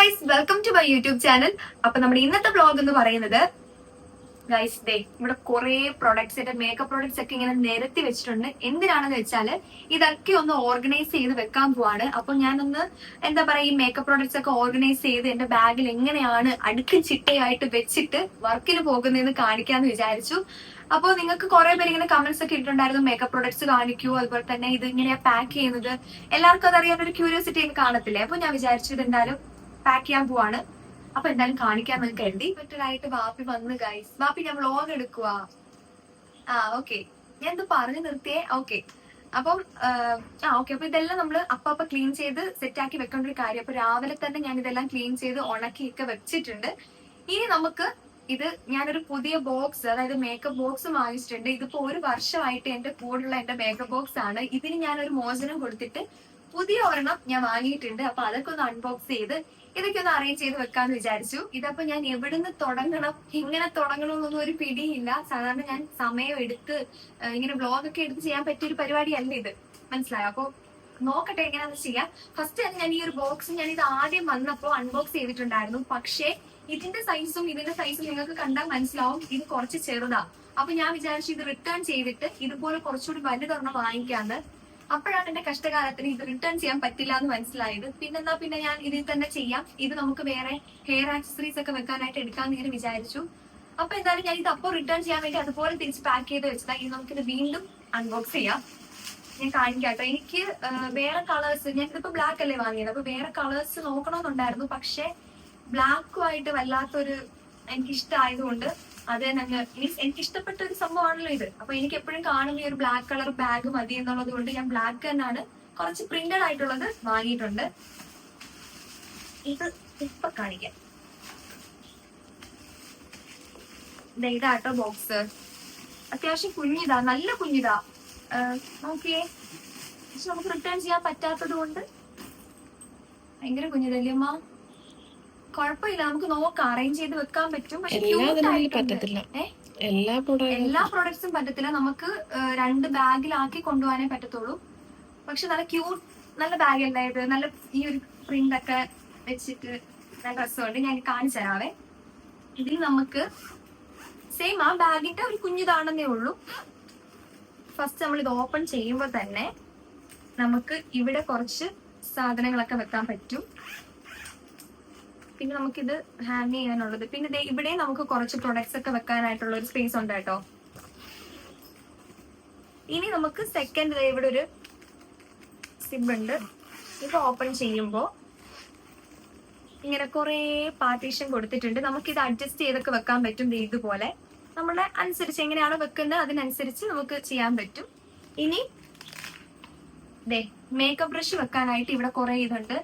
Guys welcome to my YouTube channel അപ്പൊ നമ്മുടെ ഇന്നത്തെ വ്ളോഗ് എന്ന് പറയുന്നത് ഗൈസ് ഡേ ഇവിടെ കുറെ പ്രൊഡക്ട്സ് എന്റെ മേക്കപ്പ് പ്രൊഡക്ട്സ് ഒക്കെ ഇങ്ങനെ നിരത്തി വെച്ചിട്ടുണ്ട്. എന്തിനാണെന്ന് വെച്ചാൽ ഇതൊക്കെ ഒന്ന് ഓർഗനൈസ് ചെയ്ത് വെക്കാൻ പോവാണ്. അപ്പൊ ഞാനൊന്ന് എന്താ പറയാ ഈ മേക്കപ്പ് പ്രൊഡക്ട്സ് ഒക്കെ ഓർഗനൈസ് ചെയ്ത് എന്റെ ബാഗിൽ എങ്ങനെയാണ് അടുക്കി ചിട്ടയായിട്ട് വെച്ചിട്ട് വർക്കിന് പോകുന്നതെന്ന് കാണിക്കാന്ന് വിചാരിച്ചു. അപ്പോൾ നിങ്ങൾക്ക് കുറെ പേര് ഇങ്ങനെ കമന്റ്സ് ഒക്കെ ഇട്ടിട്ടുണ്ടായിരുന്നു മേക്കപ്പ് പ്രൊഡക്ട്സ് കാണിക്കൂ അതുപോലെ തന്നെ ഇത് ഇങ്ങനെയാ പാക്ക് ചെയ്യുന്നത്. എല്ലാവർക്കും അതറിയാൻ ഒരു ക്യൂരിയോസിറ്റി ഒക്കെ കാണത്തില്ലേ? അപ്പൊ ഞാൻ വിചാരിച്ചു എന്തായാലും പാക്ക് ചെയ്യാൻ പോവാണ്. അപ്പൊ എന്തായാലും കാണിക്കാൻ നിങ്ങൾക്ക് എഴുതി മറ്റൊരായിട്ട് വാപ്പി വന്ന് ഗൈസ് വാപ്പി ഞാൻ വ്ലോഗ് എടുക്കുക ആ ഓക്കെ ഞാൻ ഇത് പറഞ്ഞു നിർത്തിയേ. ഓക്കെ അപ്പം ആ ഓക്കെ അപ്പൊ ഇതെല്ലാം നമ്മൾ അപ്പൊ ക്ലീൻ ചെയ്ത് സെറ്റ് ആക്കി വെക്കേണ്ട ഒരു കാര്യം. അപ്പൊ രാവിലെ തന്നെ ഞാൻ ഇതെല്ലാം ക്ലീൻ ചെയ്ത് ഉണക്കിയൊക്കെ വെച്ചിട്ടുണ്ട്. ഇനി നമുക്ക് ഇത് ഞാനൊരു പുതിയ ബോക്സ് അതായത് മേക്കപ്പ് ബോക്സ് വാങ്ങിച്ചിട്ടുണ്ട്. ഇതിപ്പോ ഒരു വർഷമായിട്ട് എന്റെ കൂടെയുള്ള എന്റെ മേക്കപ്പ് ബോക്സ് ആണ്. ഇതിന് ഒരു മോചനം കൊടുത്തിട്ട് പുതിയ ഒരെണ്ണം ഞാൻ വാങ്ങിയിട്ടുണ്ട്. അപ്പൊ അതൊക്കെ ഒന്ന് അൺബോക്സ് ചെയ്ത് ഇതൊക്കെ ഒന്ന് അറേഞ്ച് ചെയ്ത് വെക്കാന്ന് വിചാരിച്ചു. ഇതപ്പോ ഞാൻ എവിടുന്ന് തുടങ്ങണം? എങ്ങനെ തുടങ്ങണമെന്നൊന്നും ഒരു പിടിയില്ല. സാധാരണ ഞാൻ സമയം എടുത്ത് ഇങ്ങനെ ബ്ലോഗൊക്കെ എടുത്ത് ചെയ്യാൻ പറ്റിയ ഒരു പരിപാടിയല്ല ഇത്. മനസ്സിലായോ? അപ്പൊ നോക്കട്ടെ എങ്ങനെയാന്ന് ചെയ്യാം. ഫസ്റ്റ് തന്നെ ഞാൻ ഈ ഒരു ബോക്സ് ഞാൻ ഇത് ആദ്യം വന്നപ്പോ അൺബോക്സ് ചെയ്തിട്ടുണ്ടായിരുന്നു. പക്ഷേ ഇതിന്റെ സൈസും ഇതിന്റെ സൈസും നിങ്ങൾക്ക് കണ്ടാൽ മനസ്സിലാവും. ഇത് കുറച്ച് ചെറുതാ. അപ്പൊ ഞാൻ വിചാരിച്ചു ഇത് റിട്ടേൺ ചെയ്തിട്ട് ഇതുപോലെ കുറച്ചുകൂടി വലുതൊരെണ്ണം വാങ്ങിക്കാന്ന്. അപ്പോഴാണ് എന്റെ കഷ്ടകാലത്തിന് ഇത് റിട്ടേൺ ചെയ്യാൻ പറ്റില്ല എന്ന് മനസ്സിലായത്. പിന്നെന്താ പിന്നെ ഞാൻ ഇതിൽ തന്നെ ചെയ്യാം. ഇത് നമുക്ക് വേറെ ഹെയർ ആക്സസറീസ് ഒക്കെ വെക്കാനായിട്ട് എടുക്കാമെന്ന് ഇങ്ങനെ വിചാരിച്ചു. അപ്പൊ എന്തായാലും ഞാൻ ഇത് അപ്പോൾ റിട്ടേൺ ചെയ്യാൻ വേണ്ടി അതുപോലെ തിരിച്ച് പാക്ക് ചെയ്ത് വെച്ചതാ. ഇനി നമുക്കിത് വീണ്ടും അൺബോക്സ് ചെയ്യാം. ഞാൻ കാണിക്കാട്ടോ എനിക്ക് വേറെ കളേഴ്സ് ഞാൻ ഇതിപ്പോ ബ്ലാക്ക് അല്ലേ വാങ്ങിയത്. അപ്പൊ വേറെ കളേഴ്സ് നോക്കണമെന്നുണ്ടായിരുന്നു. പക്ഷെ ബ്ലാക്കുമായിട്ട് വല്ലാത്തൊരു എനിക്ക് ഇഷ്ടമായതുകൊണ്ട് അത് തന്നെ മീൻസ് എനിക്ക് ഇഷ്ടപ്പെട്ട ഒരു സംഭവമാണല്ലോ ഇത്. അപ്പൊ എനിക്ക് എപ്പോഴും കാണുന്ന ഈ ഒരു ബ്ലാക്ക് കളർ ബാഗ് മതി എന്നുള്ളത് കൊണ്ട് ഞാൻ ബ്ലാക്ക് തന്നെയാണ് കുറച്ച് പ്രിന്റഡ് ആയിട്ടുള്ളത് വാങ്ങിയിട്ടുണ്ട്. ഇത് ഇപ്പൊ കാണിക്കാം. ഇതാട്ടോ ബോക്സ് അത്യാവശ്യം കുഞ്ഞിതാ നല്ല കുഞ്ഞിതാ. നോക്കിയേ. പക്ഷെ നമുക്ക് റിട്ടേൺ ചെയ്യാൻ പറ്റാത്തത് കൊണ്ട് ഭയങ്കര കുഞ്ഞിതല്ലേ അമ്മ? കുഴപ്പമില്ല. നമുക്ക് നോക്കാം. അറേഞ്ച് ചെയ്ത് വെക്കാൻ പറ്റും. എല്ലാ. പറ്റത്തില്ല. എല്ലാ പ്രോഡക്ട്സും പറ്റത്തില്ല. നമുക്ക് രണ്ട് ബാഗിലാക്കി കൊണ്ടുപോകാനേ പറ്റത്തുള്ളൂ. പക്ഷെ നല്ല ക്യൂട്ട് നല്ല ബാഗ് അല്ലേ ഇത്? നല്ല ഈ ഒരു പ്രിന്റ് ഒക്കെ വെച്ചിട്ട് നല്ല രസമുണ്ട്. ഞാൻ കാണിച്ചു തരാവേ. ഇതിൽ നമുക്ക് സെയിം ആ ബാഗിന്റെ ഒരു കുഞ്ഞിതാണെന്നേ ഉള്ളൂ. ഫസ്റ്റ് നമ്മൾ ഇത് ഓപ്പൺ ചെയ്യുമ്പോൾ തന്നെ നമുക്ക് ഇവിടെ കുറച്ച് സാധനങ്ങളൊക്കെ വെക്കാൻ പറ്റും. പിന്നെ നമുക്ക് ഇത് ഹാങ് ചെയ്യാനുള്ളത്. പിന്നെ ഇവിടെ നമുക്ക് കുറച്ച് പ്രൊഡക്ട്സ് ഒക്കെ വെക്കാനായിട്ടുള്ള ഒരു സ്പേസ് ഉണ്ട് കേട്ടോ. ഇനി നമുക്ക് സെക്കൻഡ് ഇവിടെ ഒരു സിബ് ഉണ്ട്. ഇത് ഓപ്പൺ ചെയ്യുമ്പോൾ ഇങ്ങനെ കുറേ പാർട്ടീഷൻ കൊടുത്തിട്ടുണ്ട്. നമുക്ക് ഇത് അഡ്ജസ്റ്റ് ചെയ്തൊക്കെ വെക്കാൻ പറ്റും ഇതുപോലെ. നമ്മളെ അനുസരിച്ച് എങ്ങനെയാണോ വെക്കുന്നത് അതിനനുസരിച്ച് നമുക്ക് ചെയ്യാൻ പറ്റും. ഇനി ദേ മേക്കപ്പ് ബ്രഷ് വെക്കാനായിട്ട് ഇവിടെ കുറെ ഇതുണ്ട്.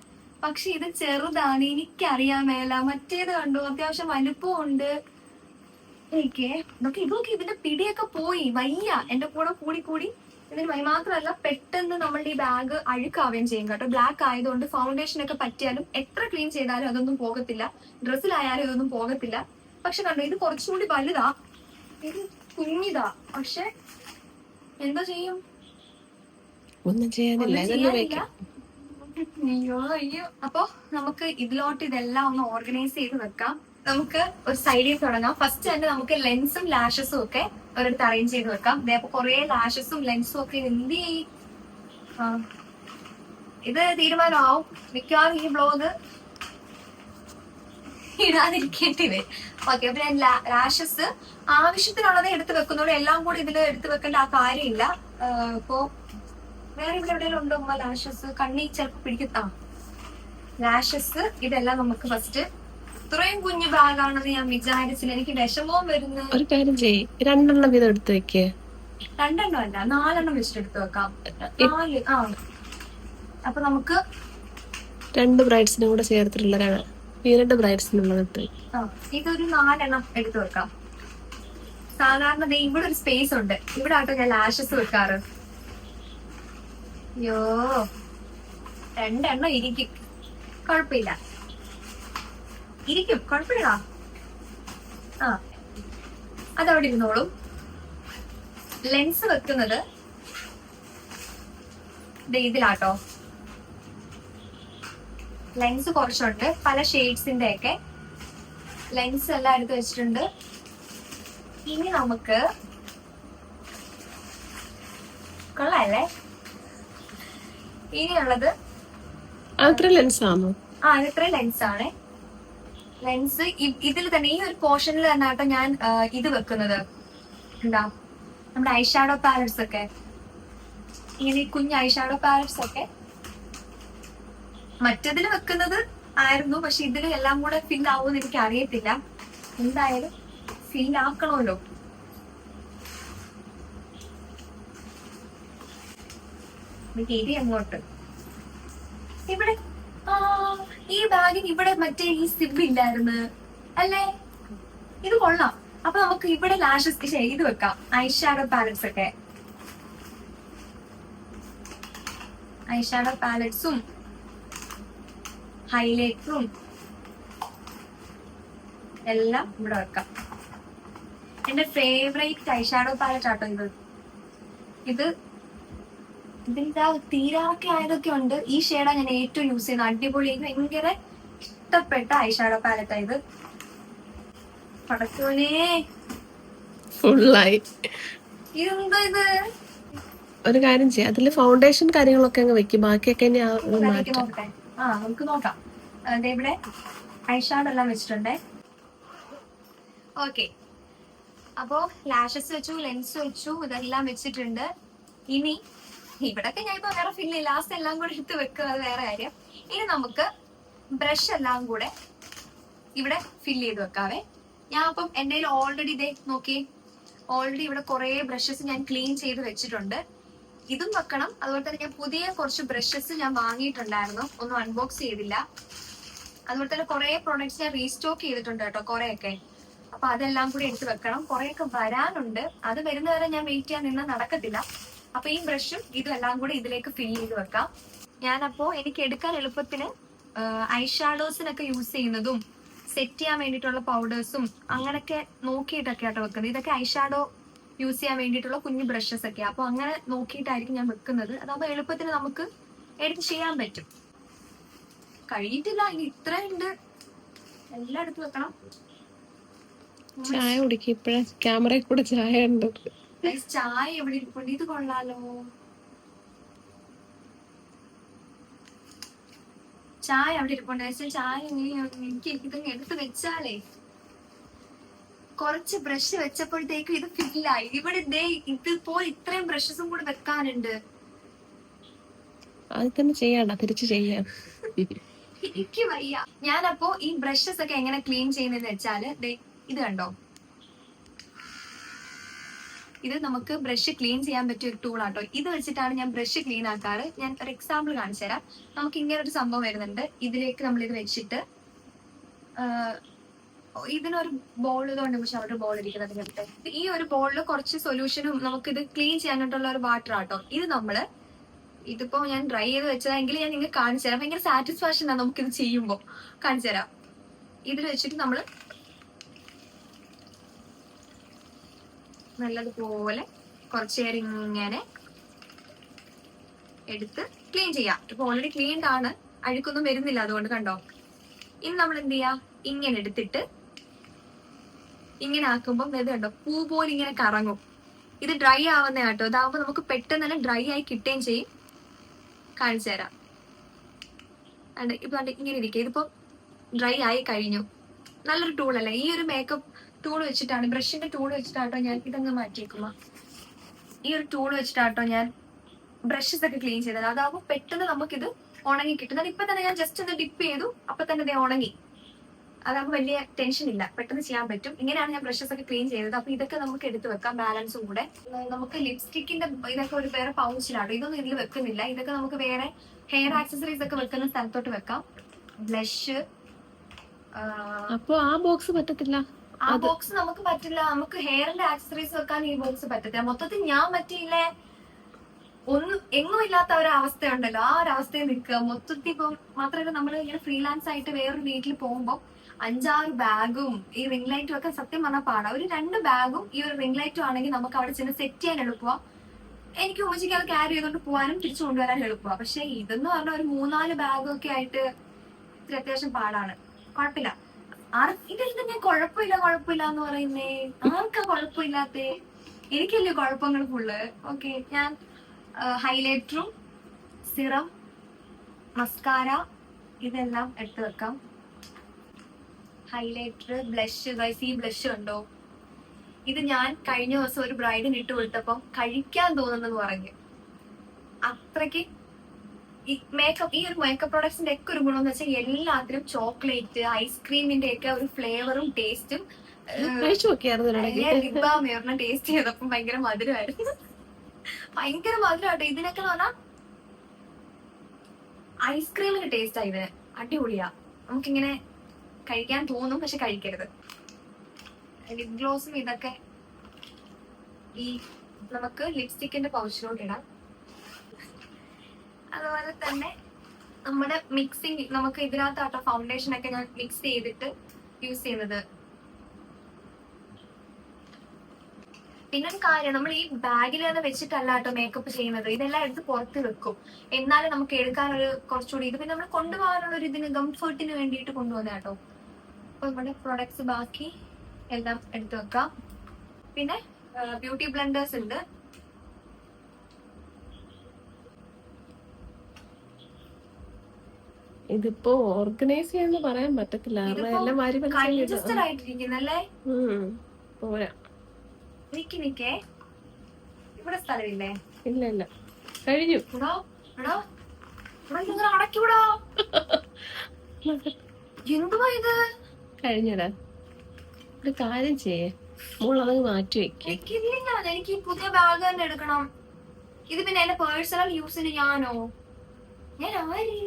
പക്ഷെ ഇത് ചെറുതാണ് എനിക്കറിയാൻ മേല. മറ്റേത് കണ്ടു? അത്യാവശ്യം വലുപ്പം ഉണ്ട് ഓക്കെ ഇതൊക്കെ ഇതൊക്കെ ഇതിന്റെ പിടിയൊക്കെ പോയി. വയ്യ. എന്റെ കൂടെ കൂടി കൂടി ഇതിന് വൈ മാത്രമല്ല പെട്ടെന്ന് നമ്മളുടെ ഈ ബാഗ് അഴുക്കാവുകയും ചെയ്യും കേട്ടോ. ബ്ലാക്ക് ആയതുകൊണ്ട് ഫൗണ്ടേഷൻ ഒക്കെ പറ്റിയാലും എത്ര ക്ലീൻ ചെയ്താലും അതൊന്നും പോകത്തില്ല. ഡ്രസ്സിലായാലും ഇതൊന്നും പോകത്തില്ല. പക്ഷെ കണ്ടോ ഇത് കുറച്ചുകൂടി വലുതാ. ഇത് കുഞ്ഞിതാ. പക്ഷെ എന്താ ചെയ്യും? ഒന്നും ചെയ്യാനില്ല ഒന്നും ഇതൊന്നും ചെയ്യാനില്ല. വെക്കാം അപ്പൊ നമുക്ക് ഇതിലോട്ട് ഇതെല്ലാം ഒന്ന് ഓർഗനൈസ് ചെയ്ത് വെക്കാം. നമുക്ക് ഒരു സൈഡിൽ തുടങ്ങാം. ഫസ്റ്റ് തന്നെ നമുക്ക് ലെൻസും ലാഷസും ഒക്കെ ഒരിടത്ത് അറേഞ്ച് ചെയ്ത് വെക്കാം. ദേ കൊറേ ലാഷസും ലെൻസും ഒക്കെ എന്ത്. ഇത് തീരുമാനമാവും. മിക്കവാറും ഈ ബ്ലോഗ് ഇടാതിരിക്കേണ്ടി വരും. ഓക്കെ അപ്പൊ ഞാൻ ലാഷസ് ആവശ്യത്തിനുള്ളത് എടുത്ത് വെക്കുന്നുള്ളൂ. എല്ലാം കൂടി ഇതിൽ എടുത്ത് വെക്കേണ്ട ആ കാര്യമില്ല. ഇപ്പോ വേറെ എവിടെയെങ്കിലും ഉണ്ടോ ഉമ്മ? ലാഷസ് കണ്ണി ചിലപ്പോ പിടിക്കത്താ ലാഷസ് ഇതെല്ലാം നമുക്ക് ഫസ്റ്റ് ഇത്രയും കുഞ്ഞു ബാഗാണെന്ന് ഞാൻ വിചാരിച്ചില്ല. എനിക്ക് വിഷമവും വരുന്നു. ഒരു കാര്യം ചെയ്യ്. രണ്ടെണ്ണം വീതം എടുത്തു വെക്ക്. രണ്ടെണ്ണം അല്ല നാലെണ്ണം വെച്ചിട്ട് എടുത്തു വെക്കാം. നാല് ആ. അപ്പൊ നമുക്ക് രണ്ട് ബ്രൈഡ്സിനും കൂടെ ചേർത്തിട്ടുള്ളതാണ്. ഈ രണ്ട് ഇതൊരു നാലെണ്ണം എടുത്തു വെക്കാം. സാധാരണ ഇവിടെ ഒരു സ്പേസ് ഉണ്ട്. ഇവിടെ ആട്ടോ ഞാൻ ലാഷസ് വെക്കാറ്. അയ്യോ. രണ്ടെണ്ണം ഇരിക്കും. കുഴപ്പമില്ല. ഇരിക്കും. കുഴപ്പമില്ല. ആ. അതവിടെ ഇരുന്നോളും. ലെൻസ് വെക്കുന്നത് ഇതിലാട്ടോ. ലെൻസ് കുറച്ചുണ്ട്. പല ഷെയ്ഡ്സിന്റെ ഒക്കെ ലെൻസ് എല്ലാം എടുത്ത് വെച്ചിട്ടുണ്ട്. ഇനി നമുക്ക് കൊള്ളാല്ലേ ഇനിയുള്ളത് അത്ര ലെൻസ് ആണോ ആ ഇത്ര ലെൻസ് ആണ്. ലെൻസ് ഇതിൽ തന്നെ ഈ ഒരു പോർഷനിൽ തന്നെ ആട്ടോ ഞാൻ ഇത് വെക്കുന്നത്. എന്താ നമ്മുടെ ഐഷാഡോ പാലറ്റ്സ് ഒക്കെ. ഇങ്ങനെ കുഞ്ഞ് ഐഷാഡോ പാലറ്റ്സ് ഒക്കെ. മറ്റതിൽ വെക്കുന്നത് ആയിരുന്നു പക്ഷെ ഇതിൽ എല്ലാം കൂടെ ഫിൽ ആവുമെന്ന് എനിക്ക് അറിയത്തില്ല എന്തായാലും ഫിൽ ആക്കണമല്ലോ. ഇരി അങ്ങോട്ട്. ഇവിടെ ഈ ബാഗിന് ഇവിടെ മറ്റേ ഈ സിബ് ഇല്ലായിരുന്നു. അല്ലേ? ഇത് കൊള്ളാം. അപ്പൊ നമുക്ക് ഇവിടെ ലാഷസ് ചെയ്ത് വെക്കാം. ഐഷാഡോ പാലറ്റ്സ് ഒക്കെ. ഐഷാഡോ പാലറ്റ്സും ഹൈലൈറ്ററും എല്ലാം ഇവിടെ വെക്കാം. എന്റെ ഫേവറേറ്റ് ഐഷാഡോ പാലറ്റ് ആട്ടോ ഇത്. ഇത് ഇതിന്റെ ആ തീരാക്കെ ആയതൊക്കെ ഉണ്ട്? ഈ ഷെയ്ഡാണ് ഞാൻ ഏറ്റവും യൂസ് ചെയ്യുന്നത് അടിപൊളി ഭയങ്കര ഇഷ്ടപ്പെട്ട ഐഷാഡോ പാലറ്റാ ഇത്. പടച്ചോനെ. ഫുള്ളായി ഇതെന്തോ ഇത്? ഒരു കാര്യം ചെയ്യാം. അതിൽ ഫൗണ്ടേഷൻ കാര്യങ്ങളൊക്കെ അങ്ങ് വെക്കും. ബാക്കിയൊക്കെ ഇനി ആ- നമുക്ക് നോക്കട്ടെ. ആ നമുക്ക് നോക്കാം. അതെ ഇവിടെ ഐഷാഡ് എല്ലാം വെച്ചിട്ടുണ്ടേ. ഓക്കെ അപ്പോ ലാഷസ് വെച്ചു ലെൻസ് വെച്ചു ഇതെല്ലാം വെച്ചിട്ടുണ്ട്. ഇനി ഇവിടൊക്കെ ഞാൻ ഇപ്പൊ വേറെ ഫില്ല് ലാസ്റ്റ് എല്ലാം കൂടെ എടുത്ത് വെക്കുക അത് വേറെ കാര്യം. ഇനി നമുക്ക് ബ്രഷ് എല്ലാം കൂടെ ഇവിടെ ഫില്ല് ചെയ്ത് വെക്കാവേ. ഞാൻ അപ്പം എന്റെ ഓൾറെഡി ഇതേ നോക്കി ഓൾറെഡി ഇവിടെ കുറെ ബ്രഷസ് ഞാൻ ക്ലീൻ ചെയ്ത് വെച്ചിട്ടുണ്ട്. ഇതും വെക്കണം. അതുപോലെ തന്നെ ഞാൻ പുതിയ കുറച്ച് ബ്രഷസ് ഞാൻ വാങ്ങിയിട്ടുണ്ടായിരുന്നു. ഒന്നും അൺബോക്സ് ചെയ്തില്ല. അതുപോലെ തന്നെ കുറെ പ്രോഡക്ട്സ് ഞാൻ റീസ്റ്റോക്ക് ചെയ്തിട്ടുണ്ട് കേട്ടോ കുറെയൊക്കെ. അപ്പൊ അതെല്ലാം കൂടി എടുത്ത് വെക്കണം. കുറെയൊക്കെ വരാനുണ്ട്. അത് വരുന്നവരെ ഞാൻ വെയിറ്റ് ചെയ്യാൻ നിന്ന് നടക്കത്തില്ല. അപ്പൊ ഈ ബ്രഷും ഇതും എല്ലാം കൂടി ഇതിലേക്ക് ഫിൽ ചെയ്ത് വെക്കാം. ഞാനപ്പോ എനിക്ക് എടുക്കാൻ എളുപ്പത്തിന് ഐഷാഡോസിനൊക്കെ യൂസ് ചെയ്യുന്നതും സെറ്റ് ചെയ്യാൻ വേണ്ടിയിട്ടുള്ള പൗഡേഴ്സും അങ്ങനെയൊക്കെ നോക്കിയിട്ടൊക്കെ ആട്ടോ വെക്കുന്നത്. ഇതൊക്കെ ഐഷാഡോ യൂസ് ചെയ്യാൻ വേണ്ടിയിട്ടുള്ള കുഞ്ഞു ബ്രഷസ് ഒക്കെ. അപ്പൊ അങ്ങനെ നോക്കിയിട്ടായിരിക്കും ഞാൻ വെക്കുന്നത്. അതാകുമ്പോൾ എളുപ്പത്തിന് നമുക്ക് എടുത്ത് ചെയ്യാൻ പറ്റും. കഴിയിട്ടില്ല ഇനി ഇത്രയുണ്ട്. എല്ലായിടത്തും വെക്കണം. ചായ കുടിക്കും ഇപ്പഴേ. ക്യാമറയിൽ കൂടെ ചായ ഉണ്ട് ചായ എവിടെ ഇരിപ്പുണ്ട്? ഇത് കൊള്ളാലോ. ചായ അവിടെ ഇരിപ്പുണ്ട്. ചായ എനിക്ക് ഇതങ്ങ് എടുത്ത് വെച്ചാലേ. കുറച്ച് ബ്രഷ് വെച്ചപ്പോഴത്തേക്കും ഇത് ഫില്ലായി ഇവിടെ ദേ ഇത് ഇതിപ്പോൾ ഇത്രയും ബ്രഷസും കൂടെ വെക്കാനുണ്ട്. അത് തന്നെ ചെയ്യാണ്ട തിരിച്ചു ചെയ്യാം. എനിക്ക് വയ്യ. ഞാനപ്പോ ഈ ബ്രഷസ് ഒക്കെ എങ്ങനെ ക്ലീൻ ചെയ്യുന്നതെന്ന് വെച്ചാൽ ദേ ഇത് കണ്ടോ? ഇത് നമുക്ക് ബ്രഷ് ക്ലീൻ ചെയ്യാൻ പറ്റിയ ഒരു ടൂൾ ആട്ടോ. ഇത് വെച്ചിട്ടാണ് ഞാൻ ബ്രഷ് ക്ലീൻ ആക്കാറ്. ഞാൻ ഒരു എക്സാമ്പിൾ കാണിച്ചു തരാം. നമുക്ക് ഇങ്ങനെ ഒരു സംഭവം വരുന്നുണ്ട്. ഇതിലേക്ക് നമ്മൾ ഇത് വെച്ചിട്ട് ഇതിനൊരു ബോൾ ഇതുകൊണ്ട് പക്ഷെ അവിടെ ബോൾ ഇരിക്കുന്നത് ഇങ്ങനത്തെ. ഈ ഒരു ബോളിൽ കുറച്ച് സൊല്യൂഷനും നമുക്ക് ഇത് ക്ലീൻ ചെയ്യാനായിട്ടുള്ള ഒരു വാട്ടർ ആട്ടോ. ഇത് നമ്മൾ ഇതിപ്പോ ഞാൻ ഡ്രൈ ചെയ്ത് വെച്ചതെങ്കിൽ ഞാൻ നിങ്ങൾക്ക് കാണിച്ചു തരാം. ഭയങ്കര സാറ്റിസ്ഫാക്ഷൻ ആണ് നമുക്കിത് ചെയ്യുമ്പോൾ കാണിച്ചു തരാം. ഇതിൽ വെച്ചിട്ട് നമ്മൾ നല്ലതുപോലെ കുറച്ചു നേരം ഇങ്ങനെ എടുത്ത് ക്ലീൻ ചെയ്യാം. ഇപ്പൊ ഓൾറെഡി ക്ലീൻഡ് ആണ്. അഴുക്കൊന്നും വരുന്നില്ല അതുകൊണ്ട് കണ്ടോ? ഇനി നമ്മൾ എന്ത് ചെയ്യാ? ഇങ്ങനെ എടുത്തിട്ട് ഇങ്ങനെ ആക്കുമ്പോൾ വെത കണ്ടോ? പൂ പോലെ ഇങ്ങനെ കറങ്ങും. ഇത് ഡ്രൈ ആവുന്ന കേട്ടോ ഇതാവുമ്പോ നമുക്ക് പെട്ടെന്ന് തന്നെ ഡ്രൈ ആയി കിട്ടുകയും ചെയ്യും. കാണിച്ചു തരാം. ഇപ്പൊ ഇങ്ങനെ ഇരിക്കുക. ഇതിപ്പോ ഡ്രൈ ആയി കഴിഞ്ഞു. നല്ലൊരു ടൂൾ അല്ലേ? ഈ ഒരു മേക്കപ്പ് ടൂൾ വെച്ചിട്ടാണ് ബ്രഷിന്റെ ടൂൾ വെച്ചിട്ടാട്ടോ ഞാൻ ഇതങ്ങ് മാറ്റിയേക്കുമ്പോ ഈ ഒരു ടൂൾ വെച്ചിട്ടാട്ടോ ഞാൻ ബ്രഷസ് ഒക്കെ ക്ലീൻ ചെയ്തത്. അതാവും പെട്ടെന്ന് നമുക്കിത് ഉണങ്ങി കിട്ടും. അത് ഇപ്പൊ തന്നെ ഞാൻ ജസ്റ്റ് ഒന്ന് ഡിപ്പ് ചെയ്തു അപ്പൊ തന്നെ ഇത് ഉണങ്ങി. അതാകുമ്പോൾ വലിയ ടെൻഷൻ ഇല്ല. പെട്ടെന്ന് ചെയ്യാൻ പറ്റും. ഇങ്ങനെയാണ് ഞാൻ ബ്രഷസ് ഒക്കെ ക്ലീൻ ചെയ്തത്. അപ്പൊ ഇതൊക്കെ നമുക്ക് എടുത്തു വെക്കാം ബാലൻസും കൂടെ. നമുക്ക് ലിപ്സ്റ്റിക്കിന്റെ ഇതൊക്കെ ഒരു വേറെ പൗച്ചിലാട്ടോ ഇതൊന്നും ഇതിൽ വെക്കുന്നില്ല. ഇതൊക്കെ നമുക്ക് വേറെ ഹെയർ ആക്സസറീസ് ഒക്കെ വെക്കുന്ന സ്ഥലത്തോട്ട് വെക്കാം. ബ്ലഷ് അപ്പൊ ആ ബോക്സ് പറ്റത്തില്ല. ആ ബോക്സ് നമുക്ക് പറ്റില്ല. നമുക്ക് ഹെയറിന്റെ ആക്സസറീസ് വെക്കാൻ ഈ ബോക്സ് പറ്റത്തില്ല. മൊത്തത്തിൽ ഞാൻ പറ്റിയില്ലേ? ഒന്നും എങ്ങും ഇല്ലാത്ത ഒരു അവസ്ഥയുണ്ടല്ലോ ആ ഒരു അവസ്ഥയിൽ നിൽക്കുക. മൊത്തത്തിൽ ഇപ്പം മാത്രമല്ല നമ്മൾ ഇങ്ങനെ ഫ്രീലാൻസ് ആയിട്ട് വേറൊരു വീട്ടിൽ പോകുമ്പോൾ അഞ്ചാറ് ബാഗും ഈ റിംഗ് ലൈറ്റും ഒക്കെ സത്യം പറഞ്ഞാൽ പാടാം. ഒരു രണ്ട് ബാഗും ഈ ഒരു റിംഗ് ലൈറ്റും ആണെങ്കിൽ നമുക്ക് അവിടെ ചെന്ന് സെറ്റ് ചെയ്യാൻ എളുപ്പമാണ് എനിക്ക് ഉമ്മച്ചിക്ക് അത് ക്യാരി ചെയ്തുകൊണ്ട് പോകാനും തിരിച്ചു കൊണ്ടുവരാൻ എളുപ്പമാണ് പക്ഷെ ഇതെന്ന് പറഞ്ഞാൽ ഒരു മൂന്നാൽ ബാഗും ഒക്കെ ആയിട്ട് ഇത്ര അത്യാവശ്യം പാടാണ്. കുഴപ്പമില്ല. ഇതെന്താ ഞാൻ കൊഴപ്പില്ല കൊഴപ്പില്ല എന്ന് പറയുന്നേ? ആർക്കാ കൊഴപ്പില്ലാത്ത എനിക്കല്ലേ കുഴപ്പങ്ങൾ ഫുള്ള് ഓക്കെ ഞാൻ ഹൈലൈറ്ററും സിറം മസ്കാര ഇതെല്ലാം എടുത്തു വെക്കാം. ഹൈലൈറ്റർ ബ്ലഷ് ഗൈസ് ഈ ബ്ലഷ് ഉണ്ടോ ഇത് ഞാൻ കഴിഞ്ഞ ദിവസം ഒരു ബ്രൈഡിന് ഇട്ട് കൊടുത്തപ്പം കഴിക്കാൻ തോന്നുന്നെന്ന് പറഞ്ഞു. അത്രയ്ക്ക് ഈ മേക്കപ്പ് ഈ ഒരു മേക്കപ്പ് പ്രോഡക്ട്സിന്റെ ഒക്കെ ഒരു ഗുണം എന്ന് വെച്ചാൽ എല്ലാത്തിലും ചോക്ലേറ്റ് ഐസ്ക്രീമിന്റെ ഒക്കെ ഒരു ഫ്ലേവറും ടേസ്റ്റും ഒരെണ്ണം ടേസ്റ്റ് ചെയ്തപ്പം ഭയങ്കര മധുരമായിരുന്നു ഭയങ്കര മധുരമാട്ടോ ഇതിനൊക്കെ പറഞ്ഞാൽ ഐസ്ക്രീമിന്റെ ടേസ്റ്റ് ഇതിന്. അടിപൊളിയാ. നമുക്കിങ്ങനെ കഴിക്കാൻ തോന്നും പക്ഷെ കഴിക്കരുത്. ലിപ് ഗ്ലോസും ഇതൊക്കെ ഈ നമുക്ക് ലിപ്സ്റ്റിക്കിന്റെ പൗച്ചിലോട്ട് ഇടാം. അതുപോലെ തന്നെ നമ്മുടെ മിക്സിങ് നമുക്ക് ഇതിനകത്താട്ടോ ഫൗണ്ടേഷൻ ഒക്കെ ഞാൻ മിക്സ് ചെയ്തിട്ട് യൂസ് ചെയ്യുന്നത്. പിന്നെ ഒരു കാര്യം നമ്മൾ ഈ ബാഗിൽ തന്നെ വെച്ചിട്ടല്ല കേട്ടോ മേക്കപ്പ് ചെയ്യുന്നത്. ഇതെല്ലാം എടുത്ത് പുറത്ത് വെക്കും. എന്നാലും നമുക്ക് എടുക്കാനൊരു കുറച്ചുകൂടി ഇത് പിന്നെ നമ്മൾ കൊണ്ടുപോകാനുള്ള ഒരു ഇതിന് കംഫർട്ടിന് വേണ്ടിയിട്ട് കൊണ്ടുപോകുന്ന കേട്ടോ. അപ്പൊ നമ്മുടെ പ്രൊഡക്ട്സ് ബാക്കി എല്ലാം എടുത്തു വെക്കാം. പിന്നെ ബ്യൂട്ടി ബ്ലെൻഡേഴ്സ് ഉണ്ട്. ഇതിപ്പോ ഓർഗനൈസ് ചെയ്യാന്ന് പറയാൻ പറ്റത്തില്ല. എല്ലാം വാരി വലിച്ചു കൺജസ്റ്റഡ് ആയിട്ടിരിക്കുന്നല്ലേ? പോരാ. നിക്ക് നിക്കേ. ഇവിടെ സ്ഥലമില്ലേ? ഇല്ല ഇല്ല. കഴിഞ്ഞു. അടക്കിവിടോ എന്തുവാ ഇത്? കഴിഞ്ഞടാ. ഒരു കാര്യം ചെയ്യേ. മോളതങ്ങ് മാറ്റി വെക്കേ. എനിക്കില്ല എനിക്ക് പുതിയ ബാഗ് തന്നെ എടുക്കണം. ഇത് പിന്നെ എന്റെ പേഴ്സണൽ യൂസിന് ഞാനോ? ഞാൻ ആര്?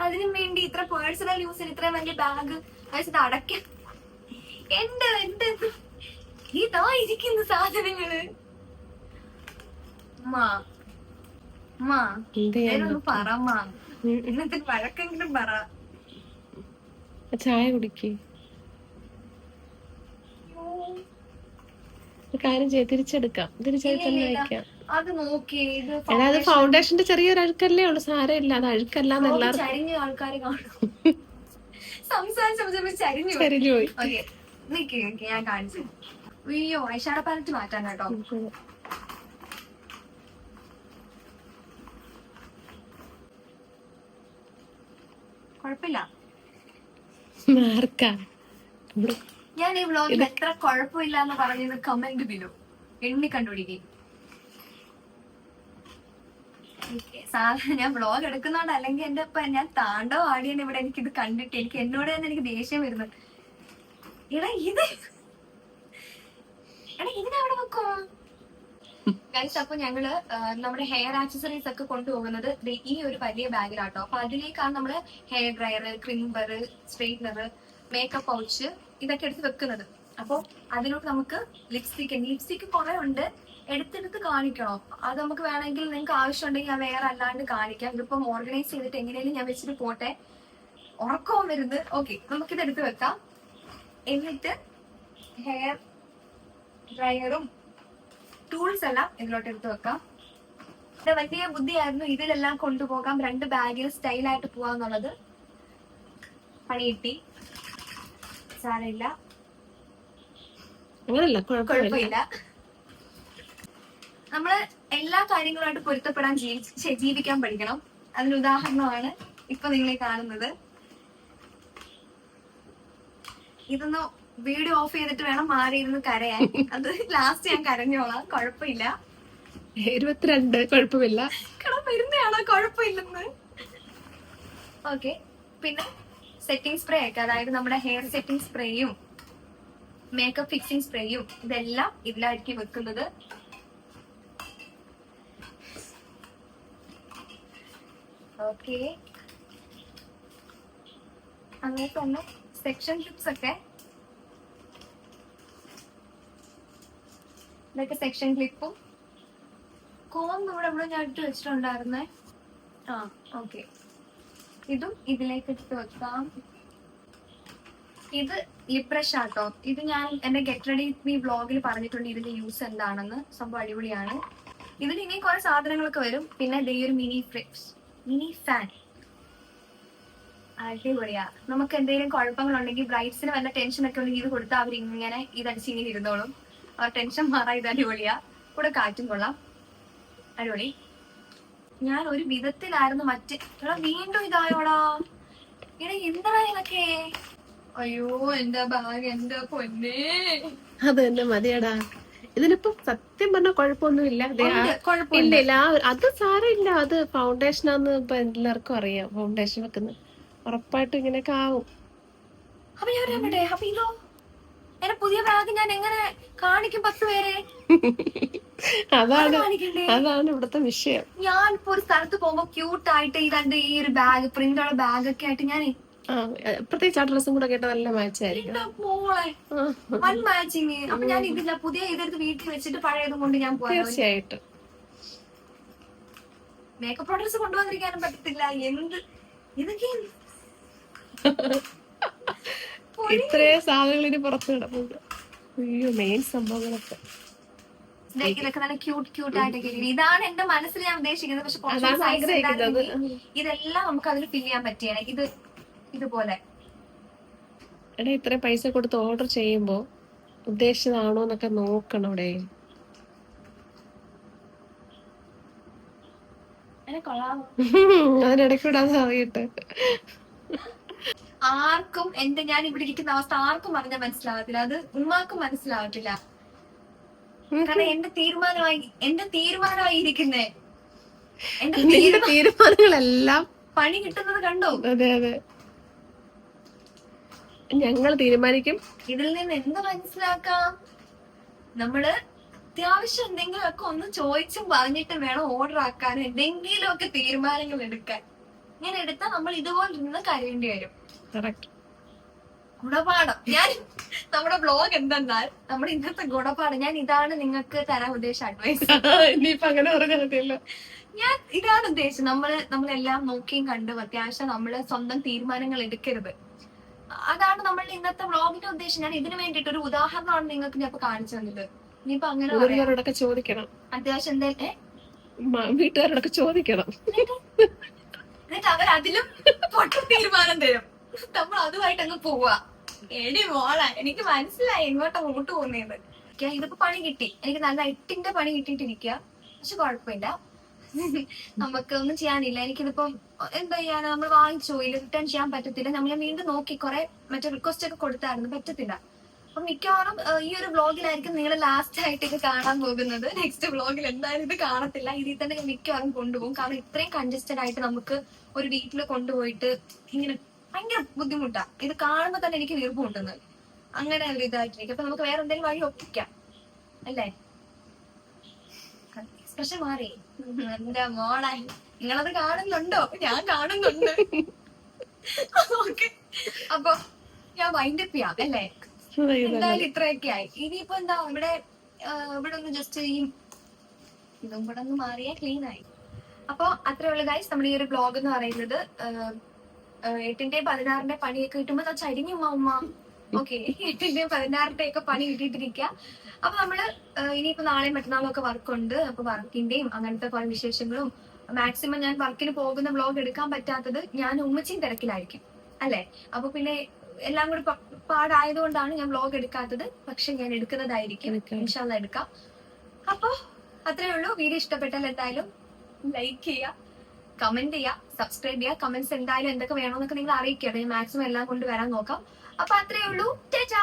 അതിനു വേണ്ടി ഇത്ര പേഴ്സണൽ യൂസിന് ഇത്ര വലിയ ബാഗ് ഇത് അടയ്ക്കാം എന്റെ എന്റെ ഇതാ ഇരിക്കുന്ന സാധനങ്ങൾ. മാ മാ പറ ഇന്നത്തെ വഴക്കെങ്കിലും പറ. ചായ കുടിക്ക്. കാര്യം ചെയ്യാം തിരിച്ചെടുക്കാം. ഇല്ല. വെക്കാം. അത് നോക്കി ഇത് എടാ അത് ഫൗണ്ടേഷന്റെ ചെറിയൊരു അഴുക്കല്ലേ ഉള്ളു സാരമില്ല. അത് അഴുക്കല്ല എന്ന് എല്ലാവർക്കും ചരിഞ്ഞ ആൾക്കാർ കാണും. സംസാരിച്ച സംസാരിച്ച് ചരിഞ്ഞു പോയി. ചരിഞ്ഞു പോയി. ഓക്കെ. നിക്ക് നിക്ക് ഞാൻ കാണിച്ചു. അയ്യോ ഐഷാഡ പാലറ്റ് മാറ്റാൻ കേട്ടോ. കുഴപ്പമില്ല. ഞാൻ ഈ വ്ളോഗിൽ എത്ര കുഴപ്പമില്ല എന്ന് പറഞ്ഞത് കമന്റ് ബിലോ എണ്ണി കണ്ടുപിടിക്കും. സാധാരണ ഞാൻ ബ്ലോഗ് എടുക്കുന്നോണ്ട് അല്ലെങ്കിൽ എന്റെ ഇപ്പൊ ഞാൻ താണ്ടോ ആടിയാണ് ഇവിടെ എനിക്ക് ഇത് കണ്ടിട്ട് എനിക്ക് എന്നോട് തന്നെ എനിക്ക് ദേഷ്യം വരുന്നു. എടാ ഇത് എടാ ഇതിനവിടെ വെക്കോ ഗൈസ് അപ്പൊ ഞങ്ങൾ നമ്മുടെ ഹെയർ ആക്സസറീസ് ഒക്കെ കൊണ്ടുപോകുന്നത് ഈ ഒരു വലിയ ബാഗിലാട്ടോ. അപ്പൊ അതിലേക്കാണ് നമ്മൾ hair dryer crimper straightener makeup pouch ഇതൊക്കെ എടുത്ത് വെക്കുന്നത്. അപ്പൊ അതിലോട്ട് നമുക്ക് ലിപ്സ്റ്റിക് ലിപ്സ്റ്റിക് കുറെ ഉണ്ട്. എടുത്തെടുത്ത് കാണിക്കണോ. അത് നമുക്ക് വേണമെങ്കിൽ നിങ്ങൾക്ക് ആവശ്യമുണ്ടെങ്കിൽ ഞാൻ വേറെ അല്ലാണ്ട് കാണിക്കാം. ഇതിപ്പം ഓർഗനൈസ് ചെയ്തിട്ട് എങ്ങനെയും ഞാൻ വെച്ചിട്ട് പോട്ടെ. ഉറക്കവും വരുന്നത് ഓക്കെ നമുക്കിത് എടുത്ത് വെക്കാം. എന്നിട്ട് ഹെയർ ഡ്രയറും ടൂൾസ് എല്ലാം ഇതിലോട്ട് എടുത്ത് വെക്കാം. ഇത് വലിയ ബുദ്ധിയായിരുന്നു. ഇതിലെല്ലാം കൊണ്ടുപോകാം. രണ്ട് ബാഗിൽ സ്റ്റൈലായിട്ട് പോവാന്നുള്ളത്. പണി കിട്ടി സാരമില്ല. അങ്ങനല്ല കുഴപ്പമില്ല. നമ്മൾ എല്ലാ കാര്യങ്ങളായിട്ട് പൊരുത്തപ്പെടാൻ ജീവി ജീവിക്കാൻ പഠിക്കണം. അതിന് ഉദാഹരണമാണ് ഇപ്പൊ നിങ്ങളെ കാണുന്നത്. ഇതൊന്ന് വീഡിയോ ഓഫ് ചെയ്തിട്ട് വേണം മാറി ഇരുന്ന് കരയാൻ. അത് ലാസ്റ്റ് ഞാൻ കരഞ്ഞോളാം. കുഴപ്പമില്ല. ഇരുപത്തിരണ്ട് കുഴപ്പമില്ല. കട വരുന്നയാണോ? കുഴപ്പമില്ലെന്ന്. ഓക്കെ പിന്നെ സെറ്റിംഗ് സ്പ്രേ ഒക്കെ അതായത് നമ്മുടെ ഹെയർ സെറ്റിംഗ് സ്പ്രേയും മേക്കപ്പ് ഫിക്സിംഗ് സ്പ്രേയും ഇതെല്ലാം ഇതിലായിരിക്കും വെക്കുന്നത്. ഓക്കെ അങ്ങനെ തന്നെ സെക്ഷൻ ഷിപ്സ് ഒക്കെ. ഇതൊക്കെ സെക്ഷൻ ക്ലിപ്പും കോം ഇവിടെ ഇവിടെ ഞാൻ ഇട്ട് വെച്ചിട്ടുണ്ടായിരുന്നേ. ആ ഓക്കെ ഇതും ഇതിലേക്ക് ഇട്ട് വെക്കാം. ഇത് ലിപ്രഷ് ആട്ടോ ഇത് ഞാൻ എന്റെ ഗെറ്റ് റെഡി മീ ബ്ലോഗിൽ പറഞ്ഞിട്ടുണ്ട് ഇതിന്റെ യൂസ് എന്താണെന്ന്. സംഭവം അടിപൊളിയാണ്. ഇതിൽ ഇനി കുറെ സാധനങ്ങളൊക്കെ വരും. പിന്നെ ദേ ഒരു മിനി ഫ്രിപ്സ്. മിനി ഫാൻ അടിപൊളിയാ. നമുക്ക് എന്തെങ്കിലും കുഴപ്പങ്ങളുണ്ടെങ്കിൽ ബ്രൈറ്റ്സിന് വല്ല ടെൻഷൻ ഒക്കെ ഉണ്ടെങ്കിൽ ഇത് കൊടുത്താൽ അവർ ഇങ്ങനെ ഇതടിച്ച് ഇങ്ങനെ ഇരുന്നോളും. അവർ ടെൻഷൻ മാറാൻ ഇത് അടിപൊളിയാ. കൂടെ കാറ്റും കൊള്ളാം. അടിപൊളി. ഞാൻ ഒരു വിധത്തിലായിരുന്നു മറ്റേ വീണ്ടും ഇതായോടാ. എടാ എന്താ ഇതൊക്കെ അയ്യോ എന്റെ ബാഗ് എന്റെ പൊന്നെ. അത് തന്നെ മതിയടാ. ഇതിനിപ്പോ സത്യം പറഞ്ഞ കുഴപ്പമൊന്നുമില്ല. ഇല്ല ഇല്ല അത് സാരമില്ല. അത് ഫൗണ്ടേഷൻ ആന്ന് ഇപ്പൊ എല്ലാവർക്കും അറിയാം ഫൗണ്ടേഷൻ വെക്കുന്നത്. ഉറപ്പായിട്ടും ഇങ്ങനെയൊക്കെ ആവും. അപ്പൊ ഞാൻ പറയട്ടെ അപ്പൊ ഇതോ? എന്റെ പുതിയ ബാഗ് ഞാൻ എങ്ങനെ കാണിക്കും പത്ത് പേരെ? അതാണ് അതാണ് ഇവിടുത്തെ വിഷയം. ഞാൻ ഇപ്പൊ ഒരു സ്ഥലത്ത് പോകുമ്പോ ക്യൂട്ട് ആയിട്ട് രണ്ട് ഈ ഒരു ബാഗ് പ്രിന്റ് ഉള്ള ബാഗ് ഒക്കെ ആയിട്ട് ഞാൻ പ്രത്യേകിച്ച് ആ ഡ്രസ്സും കൂടെ കേട്ട നല്ല മാച്ചായിരിക്കും വൺ മാച്ചിങ് അപ്പൊ ഞാൻ ഇതില്ല പുതിയ ഇതെടുത്ത് വീട്ടിൽ വെച്ചിട്ട് പഴയതും കൊണ്ട് ഞാൻ പോകാൻ തീർച്ചയായിട്ടും. മേക്കപ്പ് പ്രോഡക്ട്സ് കൊണ്ടുവന്നിരിക്കാനും പറ്റത്തില്ല. എന്ത്? ഇതൊക്കെ ഇത്രയും സാധനങ്ങൾ ഇനി പുറത്ത് കിടപ്പുണ്ട് അയ്യോ മെയിൻ സംഭവങ്ങളൊക്കെ. ദേ ഇതൊക്കെ നല്ല ക്യൂട്ട് ക്യൂട്ട് ആയിട്ടൊക്കെ. ഇതാണ് എന്റെ മനസ്സിൽ ഞാൻ ഉദ്ദേശിക്കുന്നത്. പക്ഷെ ഇതെല്ലാം നമുക്ക് അതിൽ ഫിൽ ചെയ്യാൻ പറ്റിയാണ് ഇത് ഇതുപോലെ. എടാ ഇത്ര പൈസ കൊടുത്ത് ഓർഡർ ചെയ്യുമ്പോ ഉദ്ദേശിച്ചതാണോ എന്നൊക്കെ നോക്കണം ഇവിടെ ആർക്കും എന്റെ ഞാൻ ഇവിടെ ഇരിക്കുന്ന അവസ്ഥ ആർക്കും അറിഞ്ഞാൽ മനസ്സിലാവത്തില്ല. അത് ഉമ്മാക്കും മനസ്സിലാവത്തില്ല. കാരണം എന്റെ തീരുമാനമായി എന്റെ തീരുമാനമായി ഇരിക്കുന്നേ എന്റെ തീരുമാനങ്ങളെല്ലാം പണി കിട്ടുന്നത് കണ്ടോ? അതെ അതെ. ഞങ്ങൾ തീരുമാനിക്കും. ഇതിൽ നിന്ന് എന്ത് മനസ്സിലാക്കാം? നമ്മൾ അത്യാവശ്യം എന്തെങ്കിലും ഒക്കെ ഒന്ന് ചോദിച്ചും പറഞ്ഞിട്ട് വേണം ഓർഡർ ആക്കാൻ എന്തെങ്കിലും ഒക്കെ തീരുമാനങ്ങൾ എടുക്കാൻ. ഇങ്ങനെ എടുത്താൽ നമ്മൾ ഇതുപോലെ നിന്ന് കരയേണ്ടി വരും. ഗുണപാഠം. ഞാൻ നമ്മുടെ ബ്ലോഗ് എന്തെന്നാൽ നമ്മുടെ ഇന്നത്തെ ഗുണപാഠം. ഞാൻ ഇതാണ് നിങ്ങൾക്ക് തരാൻ ഉദ്ദേശിച്ച അഡ്വൈസ് അങ്ങനെ ഞാൻ ഇതാണ് ഉദ്ദേശിച്ചത്. നമ്മൾ നമ്മളെല്ലാം നോക്കിയും കണ്ടും അത്യാവശ്യം നമ്മൾ സ്വന്തം തീരുമാനങ്ങൾ എടുക്കരുത്. അതാണ് നമ്മളുടെ ഇന്നത്തെ വ്ളോഗിന്റെ ഉദ്ദേശം. ഞാൻ ഇതിനു വേണ്ടിട്ട് ഒരു ഉദാഹരണമാണ് നിങ്ങൾക്ക് ഞാൻ ഇപ്പൊ കാണിച്ചു തന്നത്. ഇനിയിപ്പൊ അങ്ങനെ വീട്ടുകാരോടൊക്കെ ചോദിക്കണം. അത്യാവശ്യം എന്തായാലും വീട്ടുകാരോടൊക്കെ ചോദിക്കണം. എന്നിട്ട്? അവർ അതിലും പൊട്ട തീരുമാനം തരും. നമ്മൾ അതുമായിട്ട് അങ്ങ് പോവാ. എടി മോള എനിക്ക് മനസ്സിലായി ഇങ്ങോട്ട് അങ്ങോട്ട് പോകുന്നത് ഇതിപ്പോ പണി കിട്ടി. എനിക്ക് നല്ല എട്ടിന്റെ പണി കിട്ടിയിട്ടിരിക്കുക പക്ഷെ കുഴപ്പമില്ല. നമുക്ക് ഒന്നും ചെയ്യാനില്ല. എനിക്കിതിപ്പം എന്താ ചെയ്യാൻ നമ്മൾ വാങ്ങിച്ചു ഇല്ല റിട്ടേൺ ചെയ്യാൻ പറ്റത്തില്ല. നമ്മൾ വീണ്ടും നോക്കി കുറെ മറ്റേ റിക്വസ്റ്റ് ഒക്കെ കൊടുത്തായിരുന്നു. പറ്റത്തില്ല. അപ്പൊ മിക്കവാറും ഈ ഒരു വ്ളോഗിലായിരിക്കും നിങ്ങൾ ലാസ്റ്റ് ആയിട്ട് ഇത് കാണാൻ പോകുന്നത്. നെക്സ്റ്റ് വ്ളോഗിൽ എന്തായാലും ഇത് കാണത്തില്ല. ഇതിൽ തന്നെ മിക്കവാറും കൊണ്ടുപോകും. കാരണം ഇത്രയും കൺജസ്റ്റഡ് ആയിട്ട് നമുക്ക് ഒരു വീട്ടിൽ കൊണ്ടുപോയിട്ട് ഇങ്ങനെ ഭയങ്കര ബുദ്ധിമുട്ടാ. ഇത് കാണുമ്പോ തന്നെ എനിക്ക് വീർപ്പ് കൊണ്ടുവന്നത് അങ്ങനെ ഒരു ഇതായിട്ടിരിക്കും. അപ്പൊ നമുക്ക് വേറെ എന്തെങ്കിലും വഴി ഒപ്പിക്കാം. അല്ലേ? എക്സ്പ്രഷൻ മാറി എന്റെ മോളെ നിങ്ങളത് കാണുന്നുണ്ടോ? ഞാൻ കാണുന്നുണ്ട്. ഓക്കെ. അപ്പൊ ഞാൻ വൈൻഡപ്പ് ചെയ്യാം അല്ലേ? എന്തായാലും ഇത്രയൊക്കെ ആയി. ഇനിയിപ്പോ എന്താ ഇവിടെ ഇവിടെ ഒന്ന് ജസ്റ്റ് ഈ ഇതും കൂടെ ഒന്ന് മാറിയാ ക്ലീൻ ആയി. അപ്പൊ അത്രേ ഉള്ളു ഗൈസ് നമ്മുടെ ഈ ഒരു ബ്ലോഗ് എന്ന് പറയുന്നത് എട്ടിന്റെയും പതിനാറിന്റെ പണിയൊക്കെ കിട്ടുമ്പോ ചരിഞ്ഞു ഉമ്മ ഉമ്മ. ഓക്കെ എട്ടിന്റെ പതിനാറിന്റെ ഒക്കെ പണി കിട്ടിയിട്ടിരിക്കുക അപ്പൊ നമ്മൾ ഇനിയിപ്പോ നാളെയും മറ്റന്നാളും ഒക്കെ വർക്കുണ്ട്. അപ്പൊ വർക്കിന്റെയും അങ്ങനത്തെ കുറെ വിശേഷങ്ങളും മാക്സിമം ഞാൻ വർക്കിന് പോകുന്ന ബ്ലോഗ് എടുക്കാൻ പറ്റാത്തത് ഞാൻ ഉമ്മച്ചിയും തിരക്കിലായിരിക്കും അല്ലെ? അപ്പൊ പിന്നെ എല്ലാം കൂടി പാടായതുകൊണ്ടാണ് ഞാൻ വ്ലോഗ് എടുക്കാത്തത്. പക്ഷെ ഞാൻ എടുക്കുന്നതായിരിക്കും. എടുക്കാം. ഇൻഷാല്ല എടുക്കാം. അപ്പൊ അത്രേ ഉള്ളൂ. വീഡിയോ ഇഷ്ടപ്പെട്ടാൽ എന്തായാലും ലൈക്ക് ചെയ്യുക കമന്റ് ചെയ്യുക സബ്സ്ക്രൈബ് ചെയ്യുക കമന്റ്സ് എന്തായാലും എന്തൊക്കെ വേണമെന്നൊക്കെ നിങ്ങൾ അറിയിക്കുക ഞാൻ മാക്സിമം എല്ലാം കൊണ്ട് വരാൻ നോക്കാം. അപ്പൊ അത്രേ ഉള്ളൂ. ചേച്ചാ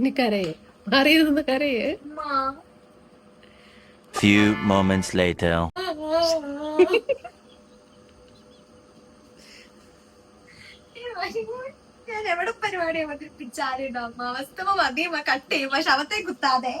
ഇനി കരയേ. അറിയുന്നത് കരയേ. Few moments later. ഞാൻ എവിടെ പരിപാടി അവതരിപ്പിച്ചാലും അവസ്ഥ മതി കട്ട് ചെയ്യും. പക്ഷെ അവത്തെ കുത്താതെ.